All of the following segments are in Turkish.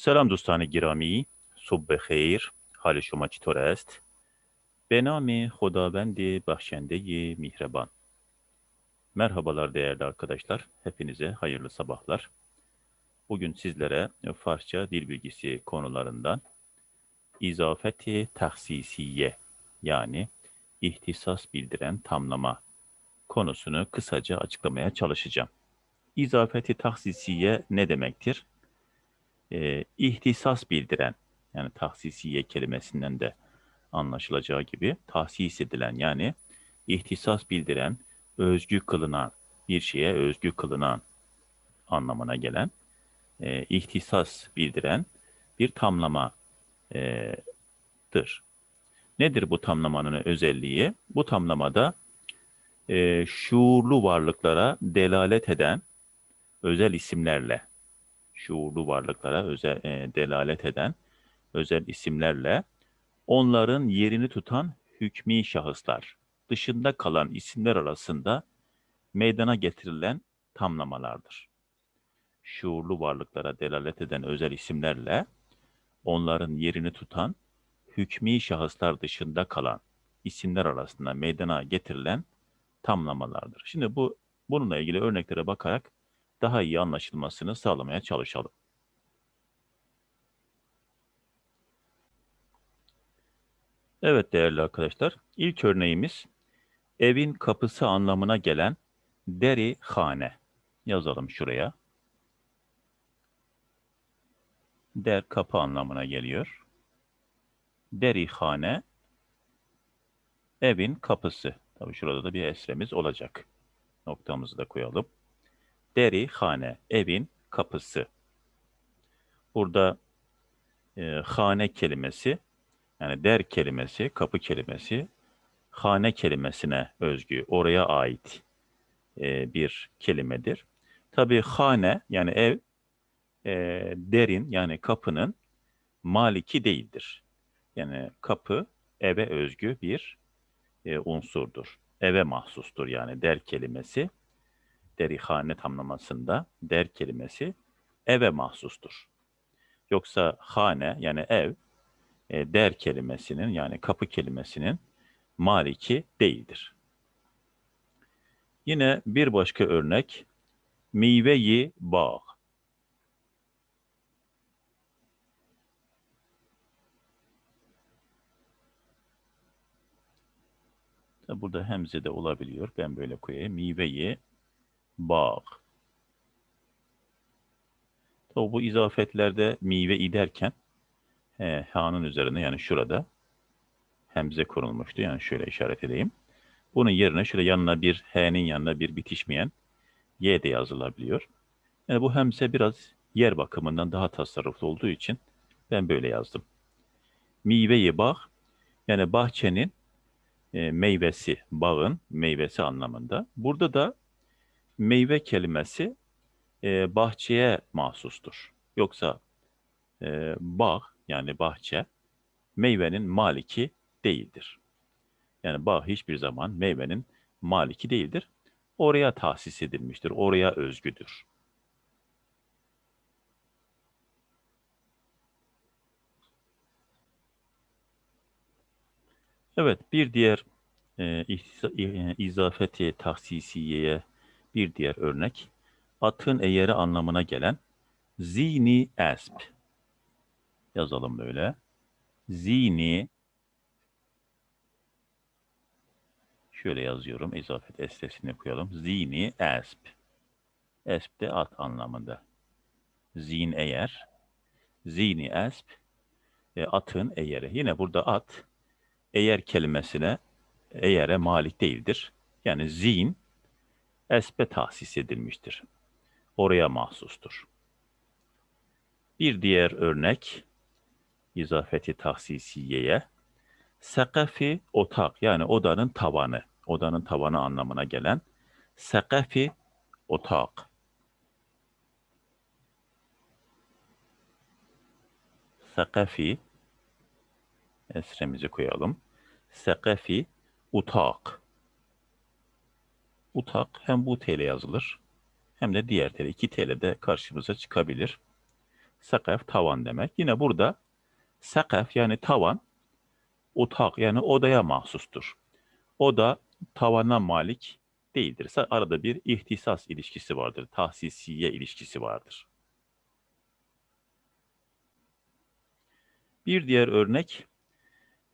سلام دوستان گرامی صبح بخیر حال شما چطور است به نام خداوند بخشنده mihreban Merhabalar değerli arkadaşlar. Hepinize hayırlı sabahlar. Bugün sizlere Farsça dil bilgisi konularından izafeti tahsisiye yani ihtisas bildiren tamlama konusunu kısaca açıklamaya çalışacağım. İzafeti tahsisiye ne demektir? Ee, ihtisas bildiren yani tahsisiye kelimesinden de anlaşılacağı gibi tahsis edilen yani ihtisas bildiren, özgü kılınan, bir şeye özgü kılınan anlamına gelen e, ihtisas bildiren bir tamlamadır. Nedir bu tamlamanın özelliği? Bu tamlamada e, şuurlu varlıklara delalet eden özel isimlerle, şuurlu varlıklara özel e, delalet eden özel isimlerle onların yerini tutan hükmî şahıslar, dışında kalan isimler arasında meydana getirilen tamlamalardır. Şuurlu varlıklara delalet eden özel isimlerle onların yerini tutan hükmî şahıslar dışında kalan isimler arasında meydana getirilen tamlamalardır. Şimdi bu bununla ilgili örneklere bakarak daha iyi anlaşılmasını sağlamaya çalışalım. Evet değerli arkadaşlar, ilk örneğimiz evin kapısı anlamına gelen deri hane. Yazalım şuraya. Der kapı anlamına geliyor. Deri hane evin kapısı. Tabii şurada da bir esremiz olacak. Noktamızı da koyalım. Deri hane evin kapısı. Burada e, hane kelimesi yani der kelimesi, kapı kelimesi hane kelimesine özgü, oraya ait e, bir kelimedir. Tabi hane yani ev e, derin yani kapının maliki değildir. Yani kapı eve özgü bir e, unsurdur. Eve mahsustur yani der kelimesi. Derihane tamlamasında der kelimesi eve mahsustur. Yoksa hane yani ev e, der kelimesinin yani kapı kelimesinin maliki değildir. Yine bir başka örnek meyveyi bağ. Burada hemze de olabiliyor. Ben böyle koyayım. Meyveyi bağ. Tabi bu izafetlerde meyve iderken he, ha'nın üzerine yani şurada hemze konulmuştu. Yani şöyle işaret edeyim. Bunun yerine şöyle yanına bir h'nin yanına bir bitişmeyen y de yazılabiliyor. Yani bu hemze biraz yer bakımından daha tasarruflu olduğu için ben böyle yazdım. Meyveyi bağ yani bahçenin e, meyvesi, bağın meyvesi anlamında. Burada da meyve kelimesi e, bahçeye mahsustur. Yoksa e, bağ yani bahçe meyvenin maliki değildir. Yani bağ hiçbir zaman meyvenin maliki değildir. Oraya tahsis edilmiştir, oraya özgüdür. Evet, bir diğer e, e, izafeti tahsisiyeye bir diğer örnek. Atın eğeri anlamına gelen zini esp. Yazalım böyle. Zini şöyle yazıyorum. İzafet estesini koyalım. Zini esp. Esp de at anlamında. Zin eğer. Zini esp. E, atın eğeri. Yine burada at eğer kelimesine eğere malik değildir. Yani zin espe tahsis edilmiştir. Oraya mahsustur. Bir diğer örnek izafeti tahsisiyeye sekafi otak yani odanın tavanı, odanın tavanı anlamına gelen sekafi otak. Sekafi esremizi koyalım. Sekafi utak. Utak hem bu TL yazılır hem de diğer TL. 2 TL de karşımıza çıkabilir. Sakaf tavan demek. Yine burada sakaf yani tavan otak yani odaya mahsustur. Oda tavana malik değildir. Arada bir ihtisas ilişkisi vardır. Tahsisiye ilişkisi vardır. Bir diğer örnek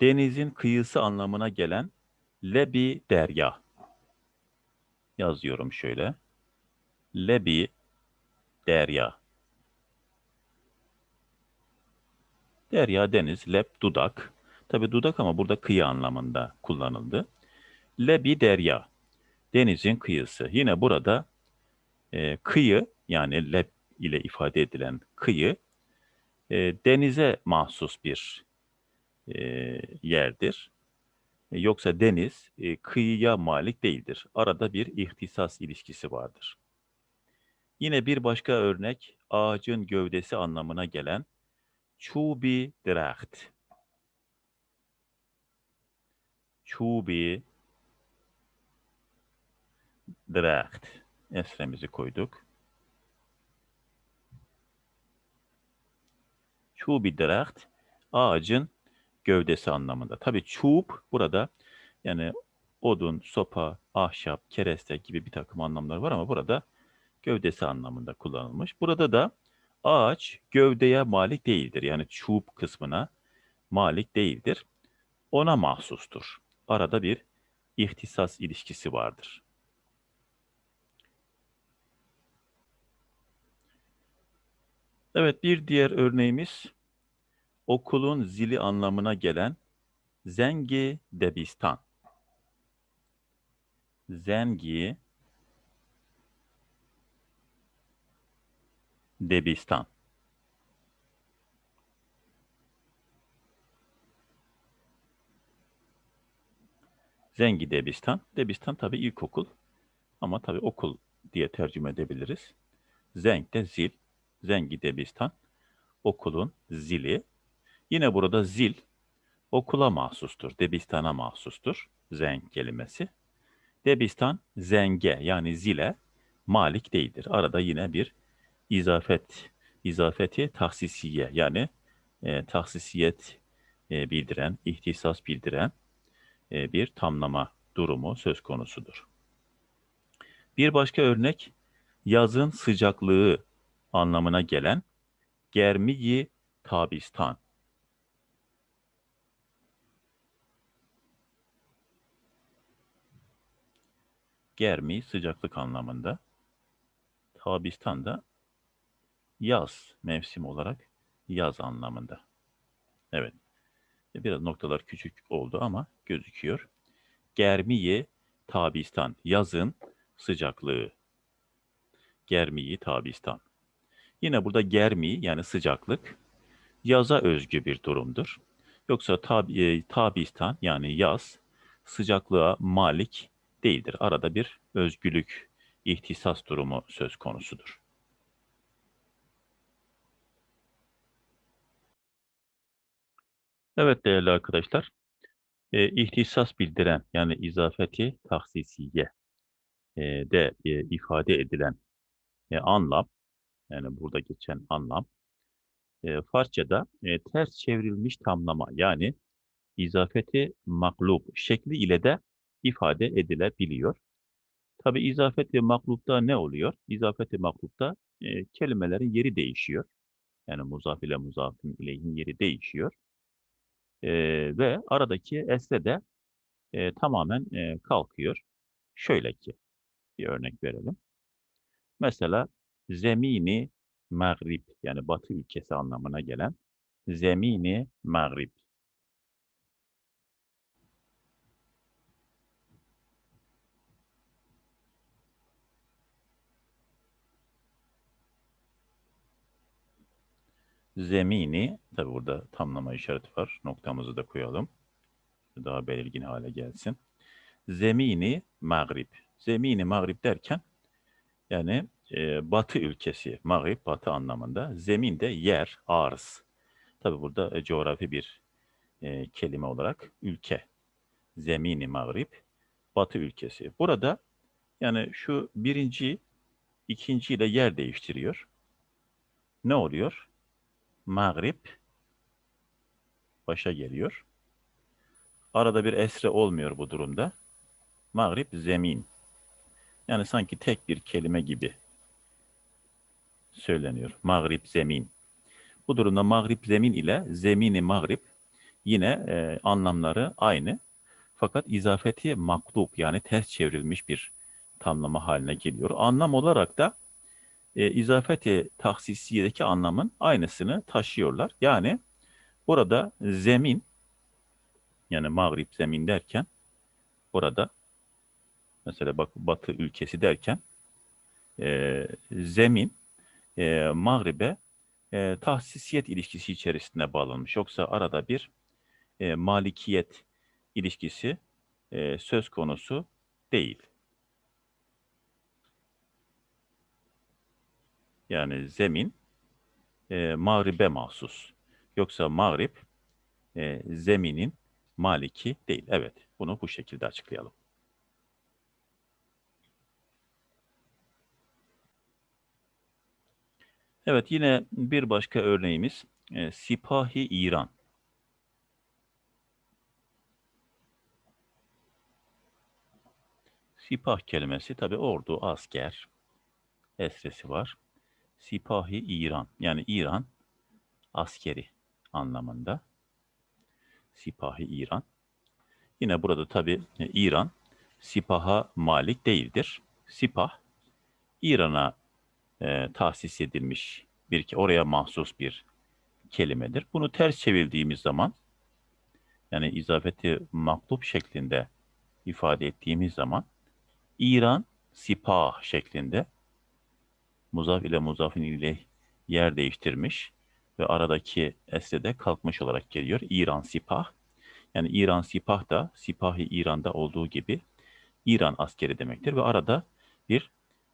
denizin kıyısı anlamına gelen lebi derya. Yazıyorum şöyle. Lebi derya. Derya deniz, leb dudak. Tabi dudak ama burada kıyı anlamında kullanıldı. Lebi derya. Denizin kıyısı. Yine burada e, kıyı yani leb ile ifade edilen kıyı e, denize mahsus bir e, yerdir. E, Yoksa deniz e, kıyıya malik değildir. Arada bir ihtisas ilişkisi vardır. Yine bir başka örnek ağacın gövdesi anlamına gelen çubi draht. Çubi draht. Esremizi koyduk. Çubi draht ağacın gövdesi anlamında. Tabii çuğub burada yani odun, sopa, ahşap, kereste gibi bir takım anlamlar var ama burada gövdesi anlamında kullanılmış. Burada da ağaç gövdeye malik değildir. Yani çuğub kısmına malik değildir. Ona mahsustur. Arada bir ihtisas ilişkisi vardır. Evet bir diğer örneğimiz okulun zili anlamına gelen Zengi Debistan. Zengi Debistan. Zengi Debistan. Debistan tabii ilkokul ama tabii okul diye tercüme edebiliriz. Zenk de zil. Zengi Debistan. Okulun zili. Yine burada zil okula mahsustur. Debistan'a mahsustur. Zenk kelimesi. Debistan zenge yani zile malik değildir. Arada yine bir izafet, izafeti tahsisiye yani e, tahsisiyet e, bildiren, ihtisas bildiren e, bir tamlama durumu söz konusudur. Bir başka örnek yazın sıcaklığı anlamına gelen germiyi tabistan. Germi sıcaklık anlamında. Tabistan da yaz mevsim olarak yaz anlamında. Evet. Biraz noktalar küçük oldu ama gözüküyor. Germiye tabistan. Yazın sıcaklığı. Germiyi tabistan. Yine burada germi yani sıcaklık yaza özgü bir durumdur. Yoksa tab e, tabistan yani yaz sıcaklığa malik değildir. Arada bir özgülük, ihtisas durumu söz konusudur. Evet değerli arkadaşlar, e, ihtisas bildiren yani izafeti tahsisiye e, de e, ifade edilen e, anlam, yani burada geçen anlam, e, Farsçada e, ters çevrilmiş tamlama yani izafeti maklub şekli ile de ifade edilebiliyor. Tabi izafet ve maklupta ne oluyor? İzafet ve maklupta e, kelimelerin yeri değişiyor. Yani muzaf ile muzafın ileyhin yeri değişiyor. E, ve aradaki esre de e, tamamen e, kalkıyor. Şöyle ki bir örnek verelim. Mesela zemini mağrib yani batı ülkesi anlamına gelen zemini mağrib. Zemini, tabi burada tamlama işareti var. Noktamızı da koyalım. Daha belirgin hale gelsin. Zemini Mağrib. Zemini Mağrib derken yani e, batı ülkesi, Mağrib batı anlamında. Zemin de yer, arz. Tabi burada e, coğrafi bir e, kelime olarak ülke. Zemini Mağrib, batı ülkesi. Burada yani şu birinci, ikinci ile yer değiştiriyor. Ne oluyor? Mağrib başa geliyor. Arada bir esre olmuyor bu durumda. Mağrib zemin. Yani sanki tek bir kelime gibi söyleniyor. Mağrib zemin. Bu durumda mağrib zemin ile zemini mağrib yine e, anlamları aynı. Fakat izafeti maklub yani ters çevrilmiş bir tamlama haline geliyor. Anlam olarak da e, izafeti tahsisiyedeki anlamın aynısını taşıyorlar. Yani burada zemin yani mağrib zemin derken burada mesela bak batı ülkesi derken e, zemin e, mağribe e, tahsisiyet ilişkisi içerisinde bağlanmış. Yoksa arada bir e, malikiyet ilişkisi e, söz konusu değil. Yani zemin e, mağribe mahsus. Yoksa mağrib e, zeminin maliki değil. Evet, bunu bu şekilde açıklayalım. Evet, yine bir başka örneğimiz e, Sipahi İran. Sipah kelimesi tabi ordu, asker, esresi var. Sipahi İran yani İran askeri anlamında. Sipahi İran. Yine burada tabi İran sipaha malik değildir. Sipah İran'a e, tahsis edilmiş bir ki oraya mahsus bir kelimedir. Bunu ters çevirdiğimiz zaman yani izafeti maklub şeklinde ifade ettiğimiz zaman İran sipah şeklinde muzaf ile muzafin ile yer değiştirmiş ve aradaki esre de kalkmış olarak geliyor. İran sipah. Yani İran sipah da sipahi İran'da olduğu gibi İran askeri demektir ve arada bir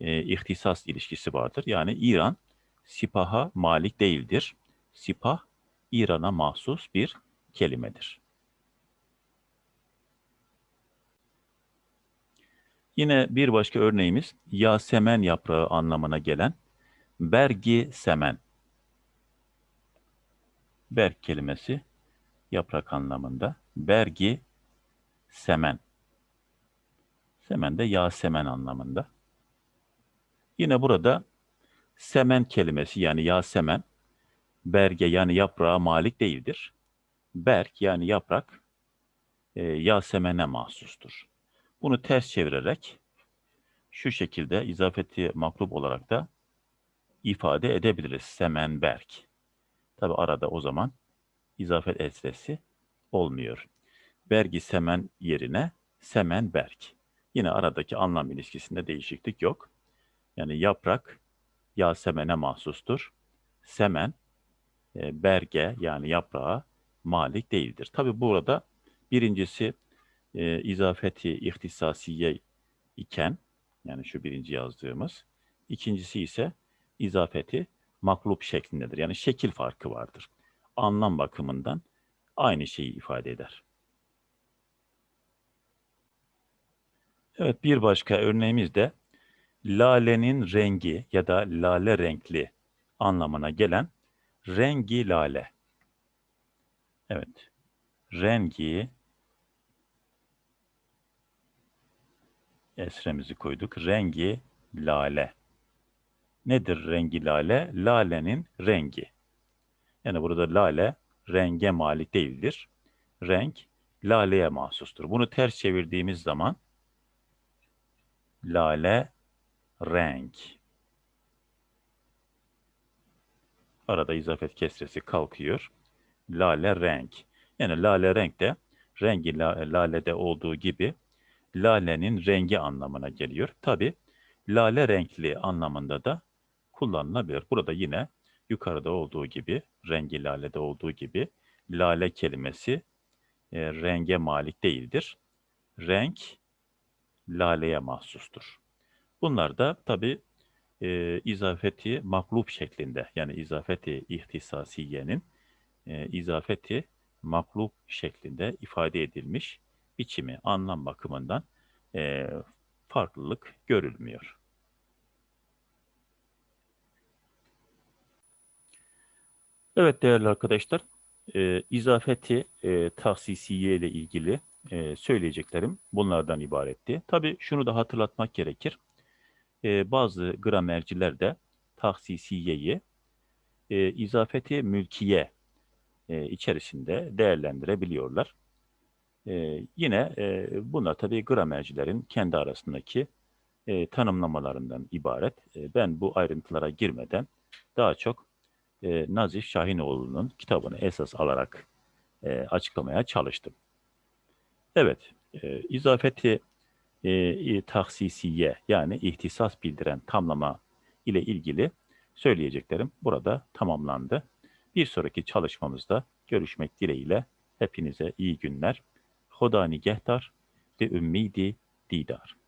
e, ihtisas ilişkisi vardır. Yani İran sipaha malik değildir. Sipah İran'a mahsus bir kelimedir. Yine bir başka örneğimiz yasemen yaprağı anlamına gelen bergi semen. Berk kelimesi yaprak anlamında. Bergi semen. Semen de yasemen anlamında. Yine burada semen kelimesi yani yasemen berge yani yaprağa malik değildir. Berk yani yaprak e, yasemene mahsustur. Bunu ters çevirerek şu şekilde izafeti maklub olarak da ifade edebiliriz. Semenberk. Tabi arada o zaman izafet esresi olmuyor. Bergi semen yerine semenberk. Yine aradaki anlam ilişkisinde değişiklik yok. Yani yaprak yasemene mahsustur. Semen e, berge yani yaprağa malik değildir. Tabi burada birincisi e, izafeti ihtisasiye iken yani şu birinci yazdığımız ikincisi ise izafeti maklub şeklindedir. Yani şekil farkı vardır. Anlam bakımından aynı şeyi ifade eder. Evet bir başka örneğimiz de lalenin rengi ya da lale renkli anlamına gelen rengi lale. Evet. Rengi esremizi koyduk. Rengi lale. Nedir rengi lale? Lalenin rengi. Yani burada lale renge malik değildir. Renk laleye mahsustur. Bunu ters çevirdiğimiz zaman lale renk. Arada izafet kesresi kalkıyor. Lale renk. Yani lale renk de rengi lalede olduğu gibi lalenin rengi anlamına geliyor. Tabi lale renkli anlamında da kullanılabilir. Burada yine yukarıda olduğu gibi, rengi lalede olduğu gibi lale kelimesi e, renge malik değildir. Renk laleye mahsustur. Bunlar da tabi e, izafeti maklub şeklinde yani izafeti ihtisasiyenin e, izafeti maklub şeklinde ifade edilmiş biçimi, anlam bakımından e, farklılık görülmüyor. Evet değerli arkadaşlar, e, izafeti e, tahsisiye ile ilgili e, söyleyeceklerim bunlardan ibaretti. Tabii şunu da hatırlatmak gerekir. E, bazı gramerciler de tahsisiyeyi e, izafeti mülkiye e, içerisinde değerlendirebiliyorlar. E, yine e, bunlar tabii gramercilerin kendi arasındaki e, tanımlamalarından ibaret. E, ben bu ayrıntılara girmeden daha çok e, Nazif Şahinoğlu'nun kitabını esas alarak e, açıklamaya çalıştım. Evet, e, izafeti e, tahsisiye yani ihtisas bildiren tamlama ile ilgili söyleyeceklerim burada tamamlandı. Bir sonraki çalışmamızda görüşmek dileğiyle hepinize iyi günler. Hoda nigehtar ve ümmidi didar.